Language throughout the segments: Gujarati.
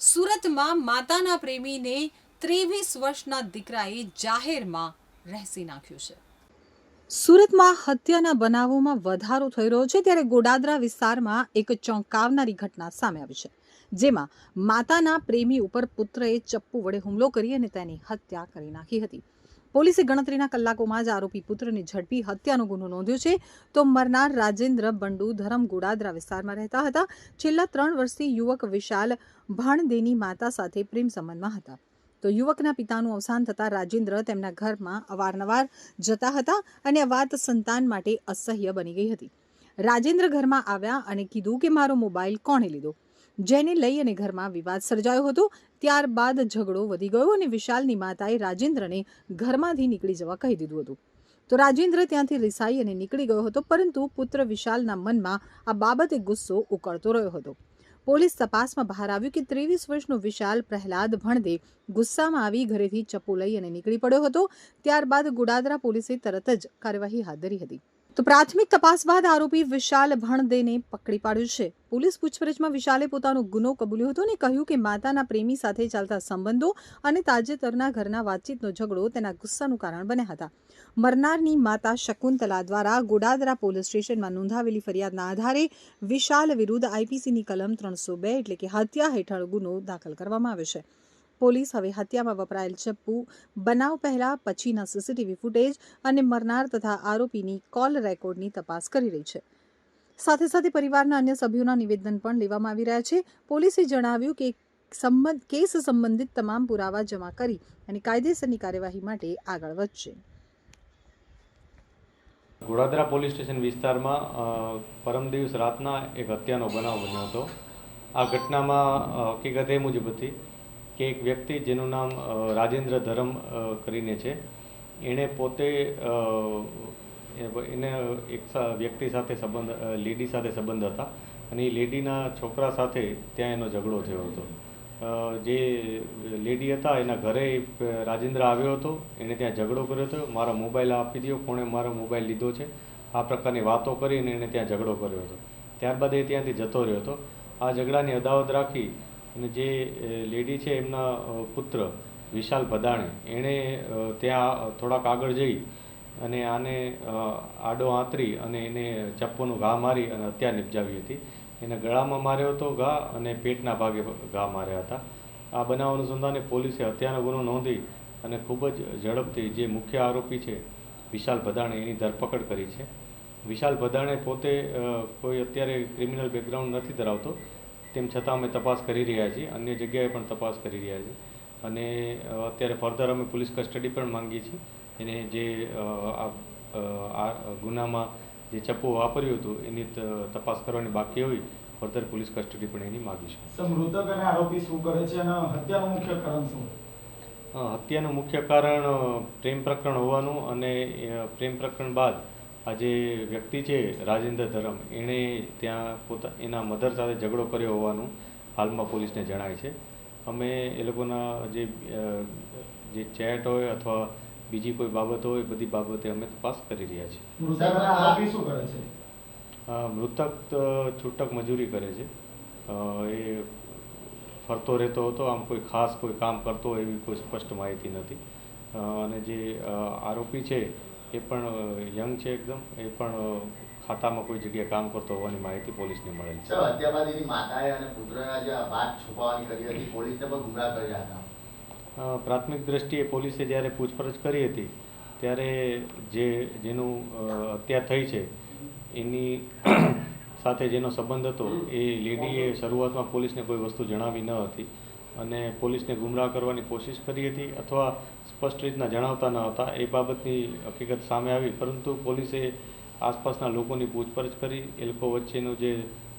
સુરતમાં માતાના પ્રેમીને ત્રેવીસ વર્ષના દીકરાએ જાહેરમાં રહેસી નાખ્યું છે. સુરતમાં હત્યાના બનાવોમાં વધારો થઈ રહ્યો છે ત્યારે ગોડાદરા વિસ્તારમાં એક ચોંકાવનારી ઘટના સામે આવી છે, જેમાં માતાના પ્રેમી ઉપર પુત્રએ ચપ્પુ વડે હુમલો કરી અને તેની હત્યા કરી નાખી હતી. પોલીસે ગણતરીના કલાકોમાં જ આરોપી પુત્રને ઝડપી હત્યાનો ગુનો નોંધ્યો છે. તો મરનાર રાજેન્દ્ર બંડુ ધરમ ગોડાદરા વિસ્તારમાં રહેતા હતા. છેલ્લા ત્રણ વર્ષથી યુવક વિશાલ ભાણદેની માતા સાથે પ્રેમ સંબંધમાં હતા. તો યુવકના પિતાનું અવસાન થતાં રાજેન્દ્ર તેમના ઘરમાં અવારનવાર જતા હતા અને વાત સંતાન માટે અસહ્ય બની ગઈ હતી. રાજેન્દ્ર ઘરમાં આવ્યા અને કીધું કે, મારો મોબાઈલ કોણે લીધો? જેને લઈ અને ઘરમાં વિવાદ સર્જાયો હતો. ત્યારબાદ ઝઘડો વધી ગયો અને વિશાલની માતાએ રાજેન્દ્રને ઘરમાંથી નીકળી જવા કહી દીધું હતું. તો રાજેન્દ્ર ત્યાંથી રિસાઈ અને નીકળી ગયો હતો, પરંતુ પુત્ર વિશાલના મનમાં આ બાબતે ગુસ્સો ઉકળતો રહ્યો હતો. પોલીસ તપાસમાં બહાર આવ્યું કે ત્રેવીસ વર્ષનો વિશાલ પ્રહલાદ ભણદે ગુસ્સામાં આવી ઘરેથી ચપ્પુ લઈ અને નીકળી પડ્યો હતો. ત્યારબાદ ગુડાદરા પોલીસે તરત જ કાર્યવાહી હાથ ધરી હતી. તો પ્રાથમિક તપાસ બાદ આરોપી વિશાલ ભણદેને પકડી પાડ્યો છે. પોલીસ પૂછપરછમાં વિશાલે પોતાનો ગુનો કબૂલ્યો હતો અને કહ્યું કે માતાના પ્રેમી સાથે ચાલતા સંબંધો અને તાજેતરના ઘરના વાતચીતનો ઝઘડો તેના ગુસ્સાનું કારણ બન્યા હતા. મરનારની માતા શકુંતલા દ્વારા ગોડાદરા પોલીસ સ્ટેશનમાં નોંધાવેલી ફરિયાદના આધારે વિશાલ વિરુદ્ધ આઈપીસીની કલમ ત્રણસો બે એટલે કે હત્યા હેઠળ ગુનો દાખલ કરવામાં આવ્યો છે. પોલીસ હવે હત્યામાં વપરાયેલ ચપ્પુ, બનાવ પહેલા, પછીના સીસીટીવી ફૂટેજ અને મરનાર તથા આરોપીની કોલ રેકોર્ડની તપાસ કરી રહી છે. સાથે સાથે પરિવારના અન્ય સભ્યોના નિવેદન પણ લેવામાં આવી રહ્યા છે. પોલીસે જણાવ્યું કે સંબંધ, કેસ સંબંધિત તમામ પુરાવા જમા કરી અને કાયદેસરની કાર્યવાહી માટે આગળ વધશે. ગોડાદરા પોલીસ સ્ટેશન વિસ્તારમાં પરમ દિવસ રાતના એક હત્યાનો બનાવ બન્યો હતો. આ ઘટનામાં હકીકત એ મુજબ હતી કે એક વ્યક્તિ જેનું નામ રાજેન્દ્ર ધરમ કરીને છે. એણે પોતે એને એક વ્યક્તિ સાથે સંબંધ લેડી સાથે સંબંધ હતા. અને એ લેડીના છોકરા સાથે ત્યાં એનો ઝઘડો થયો હતો. જે લેડી હતા, એના ઘરે રાજેન્દ્ર આવ્યો હતો. એણે ત્યાં ઝઘડો કર્યો હતો. મારો મોબાઈલ આપી દો કોણે મારો મોબાઈલ લીધો છે. આ પ્રકારની વાતો કરીને એણે ત્યાં ઝઘડો કર્યો હતો. ત્યારબાદ એ ત્યાંથી જતો રહ્યો હતો. આ ઝઘડાની અદાવત રાખી અને જે લેડી છે એમના પુત્ર વિશાલ ભદાણે, એણે ત્યાં થોડાક આગળ જઈ અને આને આડો આંતરી અને એને ચપ્પોનો ઘા મારી અને હત્યા નિપજાવી હતી. એને ગળામાં માર્યો હતો ઘા અને પેટના ભાગે ઘા માર્યા હતા. આ બનાવ અનુસંધાને પોલીસે હત્યાનો ગુનો નોંધી અને ખૂબ જ ઝડપથી જે મુખ્ય આરોપી છે વિશાલ ભદાણે એની ધરપકડ કરી છે. વિશાલ ભદાણે પોતે કોઈ અત્યારે ક્રિમિનલ બેકગ્રાઉન્ડ નથી ધરાવતો તેમ છતાં અમે તપાસ કરી રહ્યા છીએ અન્ય જગ્યાએ પણ તપાસ કરી રહ્યા છીએ. અને અત્યારે ફર્ધર અમે પોલીસ કસ્ટડી પણ માંગીએ છીએ. એને જે આ ગુનામાં જે ચપ્પુ વાપર્યું હતું એની તપાસ કરવાની બાકી હોય ફર્ધર પોલીસ કસ્ટડી પણ એની માગી છે. મૃતક અને આરોપી શું કરે છે અને હત્યાનું મુખ્ય કારણ શું? હત્યાનું મુખ્ય કારણ પ્રેમ પ્રકરણ હોવાનું અને પ્રેમ પ્રકરણ બાદ આ જે વ્યક્તિ છે રાજેન્દ્ર ધરમ એણે ત્યાં પોતા એના મધર સાથે ઝઘડો કર્યો હોવાનું હાલમાં પોલીસને જણાય છે. અમે એ લોકોના જે જે ચેટ હોય અથવા બીજી કોઈ બાબત હોય બધી બાબતે અમે તપાસ કરી રહ્યા છીએ. મૃતક અને આરોપી શું કરે છે? અ, મૃતક તો છૂટક મજૂરી કરે છે. એ ફરતો રહેતો હતો આમ કોઈ ખાસ કોઈ કામ કરતો હોય એવી કોઈ સ્પષ્ટ માહિતી નથી. અને જે આરોપી છે એ પણ યંગ છે એકદમ. એ પણ ખાતામાં કોઈ જગ્યાએ કામ કરતો હોવાની માહિતી પોલીસને મળેલ છે. સર હત્યા બાદ એની માતાએ અને પુત્રના જે વાત છુપાવવાની કરી હતી પોલીસને પણ ગુમરાહ કર્યા હતા. પ્રાથમિક દ્રષ્ટિએ પોલીસે જ્યારે પૂછપરછ કરી હતી ત્યારે જે જેનું હત્યા થઈ છે એની સાથે જેનો સંબંધ હતો એ લેડીએ શરૂઆતમાં પોલીસને કોઈ વસ્તુ જણાવી ન હતી. અને પોલીસને ગુમરાહ કરવાની કોશિશ કરી હતી અથવા સ્પષ્ટ રીતના જણાવતા ન હતા, એ બાબતની હકીકત સામે આવી. પરંતુ પોલીસે આસપાસના લોકોની પૂછપરછ કરી. એ લોકો વચ્ચેનો જે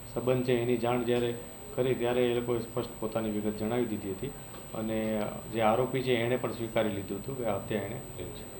સંબંધ છે એની જાણ જ્યારે કરી, ત્યારે એ લોકોએ સ્પષ્ટ પોતાની વિગત જણાવી દીધી હતી. અને જે આરોપી છે, એણે પણ સ્વીકારી લીધું હતું કે હત્યા એણે કરી છે.